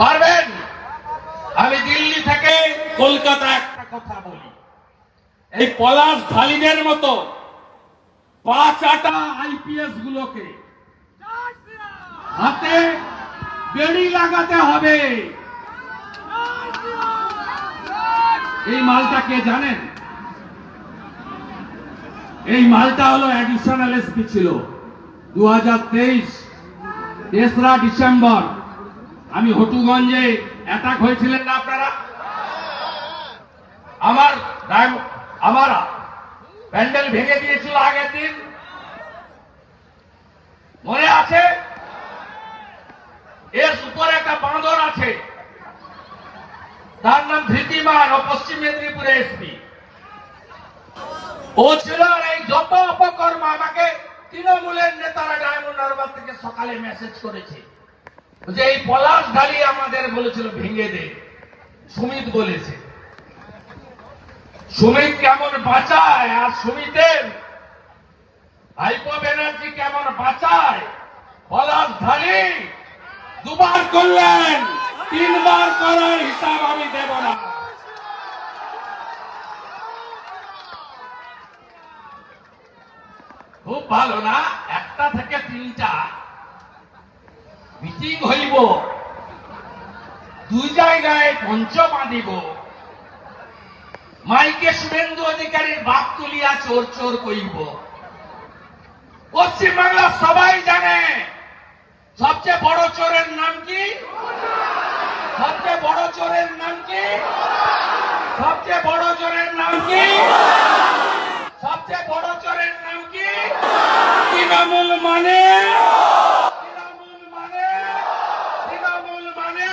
পারবেন? আমি দিল্লি থেকে কলকাতা একটা কথা বলি। এই পলাশ ঢালিনের মতো পাঁচ আটা আইপিএস গুলোকে হাতে বেড়ি লাগাতে হবে। এই মালটা কে জানেন? এই মালটা হলো অ্যাডিশনাল এসপি ছিল। দু হাজার তেইশ, তেসরা ডিসেম্বর। আমি হটুগঞ্জে অ্যাটাক হয়েছিলেন না আপনারা? আমার আমার প্যান্ডেল ভেঙে দিয়েছিল আগের দিন। মনে আছে? এর উপরে একটা বাঁদর আছে। তার নাম ধৃতিমান ও পশ্চিম মেদিনীপুরে এসপি। ও ছিল আর এই যত অপকর্ম আমাকে তৃণমূলের নেতারা ডায়মন্ড থেকে সকালে মেসেজ করেছে। যে এই পলাশ ঢালি আমাদের বলেছিল, ভেঙে দে। সুমিত বলেছে। সুমিত কেমন বাঁচায় আর সুমিতের ভাইপো ব্যানার্জি কেমন বাঁচায়? পলাশ ঢালি দুবার করলেন, তিনবার করার হিসাব আমি দেব না। খুব ভালো না? একটা থেকে তিনটা। মিটিং হইব। দুই জায়গায় মঞ্চ বাঁধিব। মাইকে শুভেন্দু অধিকারীর বাপ তুলিয়া চোর চোর কইব। পশ্চিমবাংলা সবাই জানে, সবচেয়ে বড় চোরের নাম কি? সবচেয়ে বড় চোরের নাম কি? সবচেয়ে বড় চোরের নাম কি? সবচেয়ে বড় চোরের নাম কি তৃণমূল মানে তৃণমূল মানে তৃণমূল মানে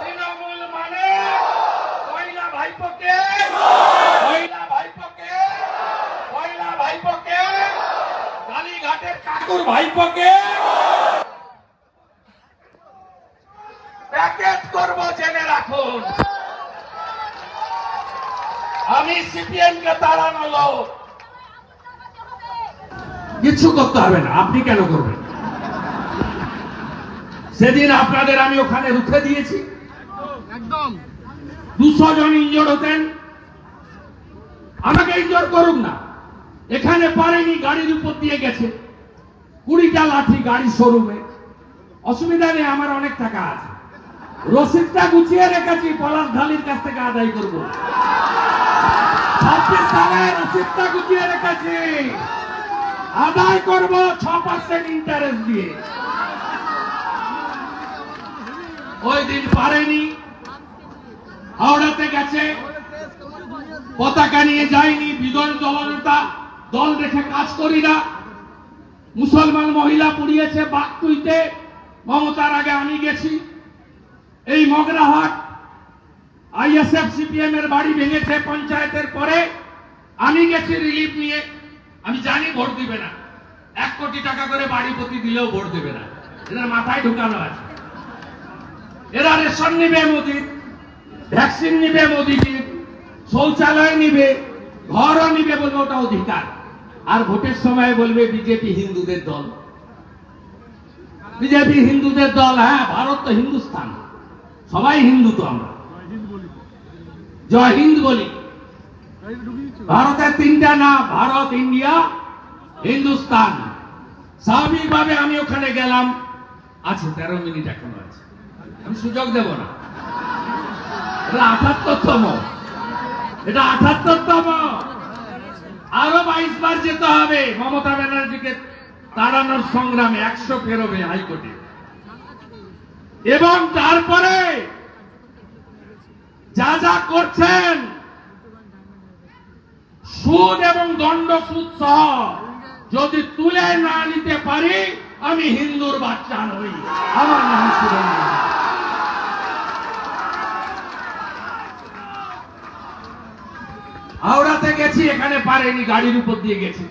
তৃণমূল মানে কয়লা ভাইপোকে কয়লা ভাইপোকে কয়লা ভাইপোকে কাকুর ভাইপোকে। প্যাকেট করব জেনে রাখুন। আমি সিপিএম কে তাড়ানো কিছু করতে হবে না আপনি কেন করবেন? সেদিন আপনাদের আমি ওখানে রুখে দিয়েছি। একদম। দুশো জন ইনজোর হতেন। আমাকে ইনজোর করুন না। এখানে পারেনি গাড়ির উপর দিয়ে গেছে। কুড়িটা লাঠি গাড়ি শোরুমে। অসুবিধা নেই, আমার অনেক টাকা আছে। রসিদটা গুছিয়ে রেখেছি, পলাশ ঢালির কাছ থেকে আদায় করব। রসিদটা গুছিয়ে রেখেছি। আদায় করব ছ পার্সেন্ট ইন্টারেস্ট দিয়ে। ওই দিন পারেনি। হাওড়াতে গেছে। পতাকা নিয়ে যায়নি, বিদল দলনেতা দল রেখে কাজ করি না। মুসলমান মহিলা পুড়িয়েছে বাগতুইতে মমতার আগে আমি গেছি। এই মগরাহাট আইএসএফ সিপিএম এর বাড়ি ভেঙেছে পঞ্চায়েতের পরে। আমি গেছি রিলিফ নিয়ে। আমি জানি ভোট দিবে না। এক কোটি টাকা করে বাড়ি প্রতি দিলেও ভোট দেবে না। এদের মাথায় ঢুকানো আছে। এরা রেশন নিবে মোদির, ভ্যাকসিন নিবে মোদিজির, শৌচালয় নিবে, ঘরও নিবে বলবে ওটা অধিকার। আর ভোটের সময় বলবে বিজেপি হিন্দুদের দল। বিজেপি হিন্দুদের দল হ্যাঁ ভারত তো হিন্দুস্তান। সবাই হিন্দু তো আমরা। জয় হিন্দ বলি। ভারতের তিনটা না ভারত, ইন্ডিয়া, হিন্দুস্তান। স্বাভাবিকভাবে আমি ওখানে গেলাম। আছে, তেরো মিনিট এখনও আছে। আমি সুযোগ দেব না। এটা আঠাত্তরতম। এটা আঠাত্তরতম। আরও বাইশ বার যেতে হবে। মমতা ব্যানার্জিকে তাড়ানোর সংগ্রামে একশো পেরোবে হাইকোর্টে। এবং তারপরে যা যা করছেন, সুদ এবং দণ্ড সুদ সহ যদি তুলে না নিতে পারি, আমি হিন্দুর বাচ্চা নই। আমার নাম সুরেন্দ্র হাওড়াতে গেছি এখানে পারেনি গাড়ির উপর দিয়ে গেছি।